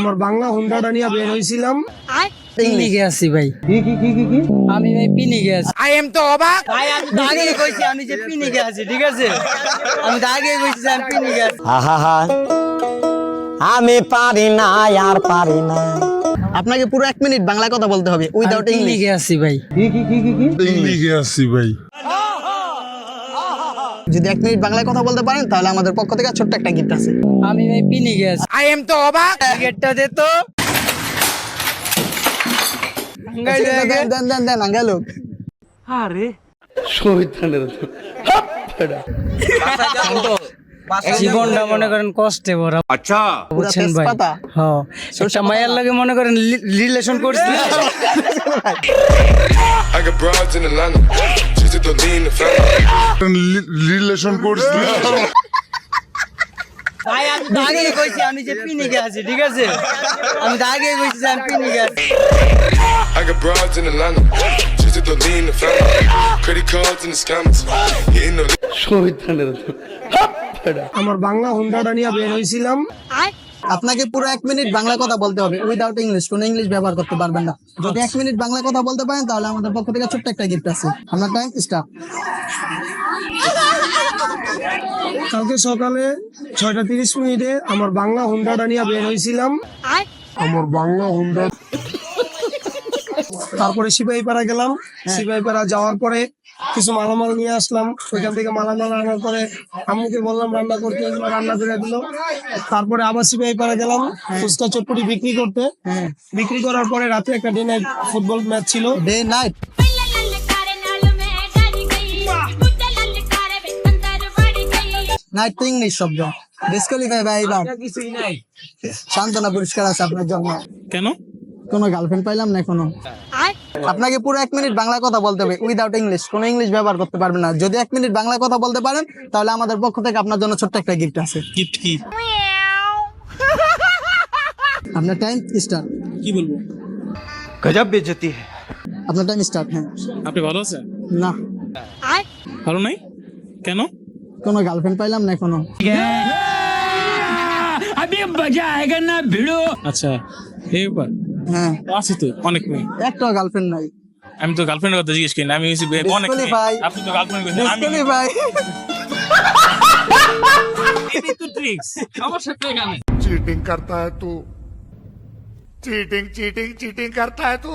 আমার বাংলা হুন্ডাটা নিয়ে বের হয়েছিলাম পিকনিকে আছি ভাই। কি কি কি কি কি? আমি ভাই আছি। আই এম তো অবাক। ভাই আমি আগেই কইছি আমি যে পিকনিকে আছি ঠিক আছে? আমি তো আগেই কইছি আমি পিকনিকে আছি। আহা আমি পারি না আর পারি না। আপনাকে পুরো এক মিনিট বাংলায় কথা বলতে হবে উইদাউট ইংলিশ আছি ভাই। কি কি কি কি কি? পিকনিকে আসছি ভাই। যদি এক মিনিট বাংলায় কথা বলতে পারেন তাহলে আমাদের পক্ষ থেকে ছোট্ট একটা গিফট আছে। আমি ভাই পিকনিকে আছি আই এম তো অবাক। টিকেটটা দে তো। গাইলে আগে দেন দেন দেন দেন আঙ্গা লোক জীবনটা মনে করেন কষ্টে ভরা। আচ্ছা। বুঝছেন ভাই হ্যাঁ। একটা মায়ের লাগে মনে করেন রিলেশন করছি। I got broads in Atlanta. Just to lean the family. Relation করছিলাম ভাই আমি আগেই কইছি আমি যে পিকনিকে আছি ঠিক আছে আমি তো আগেই কইছি যে আমি পিকনিকে আছি I got broads in Atlanta. Just to lean the family. Credit cards and the scammers. Hitting the আমার বাংলা হুন্ডাটা নিয়ে বের হয়েছিলাম আপনাকে পুরো এক মিনিট বাংলা কথা বলতে হবে উইদাউট ইংলিশ কোনো ইংলিশ ব্যবহার করতে পারবেন না যদি এক মিনিট বাংলা কথা বলতে পারেন তাহলে আমাদের পক্ষ থেকে ছোট্ট একটা গিফট আছে আপনার টাইম স্টার্ট কালকে সকালে ছয়টা তিরিশ মিনিটে আমার বাংলা হুন্ডাটা নিয়ে বের হয়েছিলাম। আমার বাংলা হুন্ডা তারপরে সিপাহীপাড়া গেলাম। সিপাহীপাড়া যাওয়ার পরে কিছু মালামাল নিয়ে আসলাম। ওইখান থেকে মালামাল আনার পরে আম্মুকে বললাম রান্না করতে রান্না করে দিল। তারপরে আবার সিপাহীপাড়া গেলাম ফুচকা চটপটি বিক্রি করতে। বিক্রি করার পরে রাতে একটা ডে নাইট ফুটবল ম্যাচ ছিল। ডে নাইট নাইট তো ইংলিশ শব্দ ডিসকোয়ালিফাই ভাই এবার সান্ত্বনা পুরস্কার আছে আপনার জন্য। কেন? কোনো গার্লফ্রেন্ড পাইলাম না কোনো আপনাকে পুরো এক মিনিট বাংলা কথা বলতে হবে উইদাউট ইংলিশ কোনো ইংলিশ ব্যবহার করতে পারবেন না। যদি এক মিনিট বাংলা কথা বলতে পারেন তাহলে আমাদের পক্ষ থেকে আপনার জন্য ছোট্ট একটা গিফট আছে। গিফট কি? আপনার টাইম স্টার্ট কি বলব? আপনার টাইম স্টার্ট হ্যাঁ। আপনি ভালো আছেন? না। ভালো নাই? কেন? কোনো গার্লফ্রেন্ড পাইলাম না কোনো আচ্ছা এই ব্যাপার হ্যাঁ আছে তো অনেক মেয়ে একটা গার্লফ্রেন্ড নাই আমি তো গার্লফ্রেন্ডের কথা জিজ্ঞেস করি না আমি হচ্ছে বে- অনেক মেয়ে। Disqualify. আপনি তো গার্লফ্রেন্ড কইছেন আমি ডিসকোয়ালিফাই এই তো ট্রিক্স সমস্যা তো এখানে चीटिंग करता है तू चीटिंग चीटिंग चीटिंग करता है तू